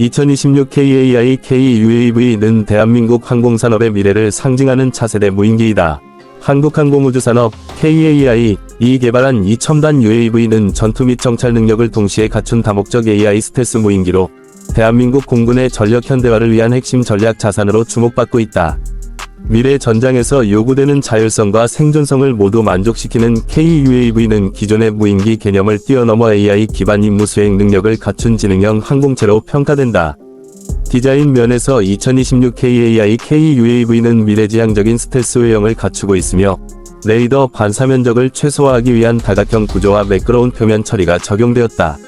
2026 KAI KUAV는 대한민국 항공산업의 미래를 상징하는 차세대 무인기이다. 한국항공우주산업 KAI 이 개발한 이 첨단 UAV는 전투 및 정찰 능력을 동시에 갖춘 다목적 AI 스텔스 무인기로 대한민국 공군의 전력 현대화를 위한 핵심 전략 자산으로 주목받고 있다. 미래 전장에서 요구되는 자율성과 생존성을 모두 만족시키는 KUAV는 기존의 무인기 개념을 뛰어넘어 AI 기반 임무 수행 능력을 갖춘 지능형 항공체로 평가된다. 디자인 면에서 2026 KAI KUAV는 미래지향적인 스텔스 외형을 갖추고 있으며 레이더 반사 면적을 최소화하기 위한 다각형 구조와 매끄러운 표면 처리가 적용되었다.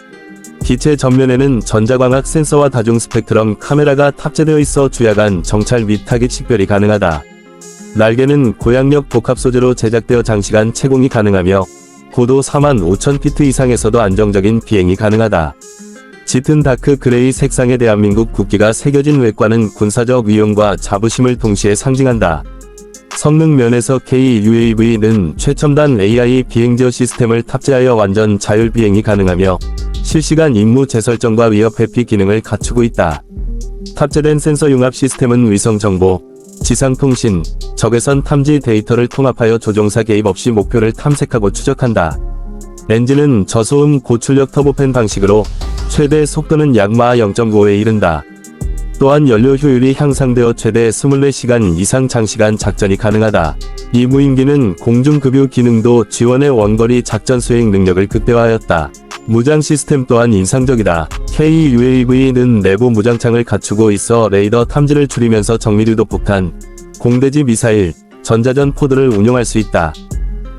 기체 전면에는 전자광학 센서와 다중 스펙트럼 카메라가 탑재되어 있어 주야간 정찰 및 타깃 식별이 가능하다. 날개는 고양력 복합 소재로 제작되어 장시간 채공이 가능하며 고도 4만 5천 피트 이상에서도 안정적인 비행이 가능하다. 짙은 다크 그레이 색상의 대한민국 국기가 새겨진 외관은 군사적 위용과 자부심을 동시에 상징한다. 성능 면에서 KUAV는 최첨단 AI 비행지어 시스템을 탑재하여 완전 자율 비행이 가능하며 실시간 임무 재설정과 위협 회피 기능을 갖추고 있다. 탑재된 센서 융합 시스템은 위성 정보, 지상 통신, 적외선 탐지 데이터를 통합하여 조종사 개입 없이 목표를 탐색하고 추적한다. 엔진은 저소음 고출력 터보팬 방식으로 최대 속도는 약마 0.5에 이른다. 또한 연료 효율이 향상되어 최대 24시간 이상 장시간 작전이 가능하다. 이 무인기는 공중급유 기능도 지원해 원거리 작전 수행 능력을 극대화하였다. 무장 시스템 또한 인상적이다. KUAV는 내부 무장창을 갖추고 있어 레이더 탐지를 줄이면서 정밀유도 폭탄, 공대지 미사일, 전자전 포드를 운용할 수 있다.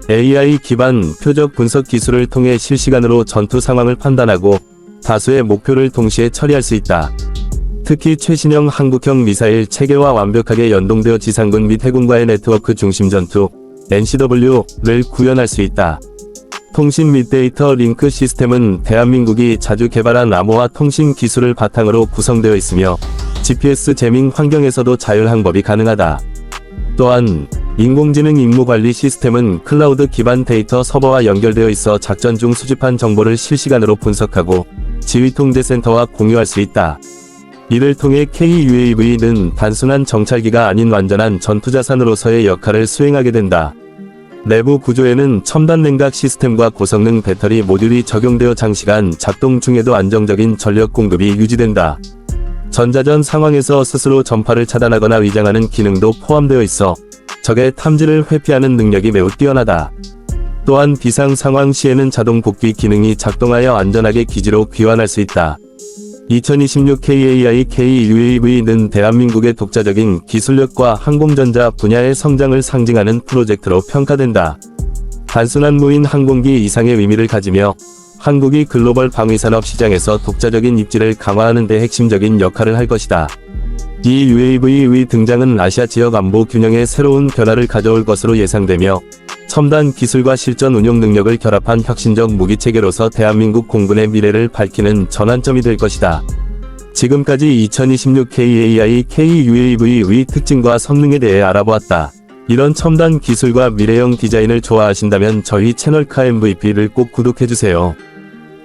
AI 기반 표적 분석 기술을 통해 실시간으로 전투 상황을 판단하고 다수의 목표를 동시에 처리할 수 있다. 특히 최신형 한국형 미사일 체계와 완벽하게 연동되어 지상군 및 해군과의 네트워크 중심 전투 NCW를 구현할 수 있다. 통신 및 데이터 링크 시스템은 대한민국이 자주 개발한 암호화 통신 기술을 바탕으로 구성되어 있으며 GPS 재밍 환경에서도 자율 항법이 가능하다. 또한 인공지능 임무 관리 시스템은 클라우드 기반 데이터 서버와 연결되어 있어 작전 중 수집한 정보를 실시간으로 분석하고 지휘통제센터와 공유할 수 있다. 이를 통해 KUAV는 단순한 정찰기가 아닌 완전한 전투자산으로서의 역할을 수행하게 된다. 내부 구조에는 첨단 냉각 시스템과 고성능 배터리 모듈이 적용되어 장시간 작동 중에도 안정적인 전력 공급이 유지된다. 전자전 상황에서 스스로 전파를 차단하거나 위장하는 기능도 포함되어 있어 적의 탐지를 회피하는 능력이 매우 뛰어나다. 또한 비상 상황 시에는 자동 복귀 기능이 작동하여 안전하게 기지로 귀환할 수 있다. 2026 KAI KUAV는 대한민국의 독자적인 기술력과 항공전자 분야의 성장을 상징하는 프로젝트로 평가된다. 단순한 무인 항공기 이상의 의미를 가지며 한국이 글로벌 방위산업 시장에서 독자적인 입지를 강화하는 데 핵심적인 역할을 할 것이다. 이 UAV의 등장은 아시아 지역 안보 균형에 새로운 변화를 가져올 것으로 예상되며 첨단 기술과 실전 운용 능력을 결합한 혁신적 무기 체계로서 대한민국 공군의 미래를 밝히는 전환점이 될 것이다. 지금까지 2026 KAI KUAV의 특징과 성능에 대해 알아보았다. 이런 첨단 기술과 미래형 디자인을 좋아하신다면 저희 채널 카MVP를 꼭 구독해주세요.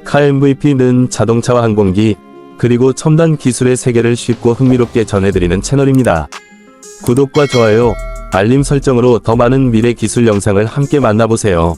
카MVP는 자동차와 항공기, 그리고 첨단 기술의 세계를 쉽고 흥미롭게 전해드리는 채널입니다. 구독과 좋아요, 알림 설정으로 더 많은 미래 기술 영상을 함께 만나보세요.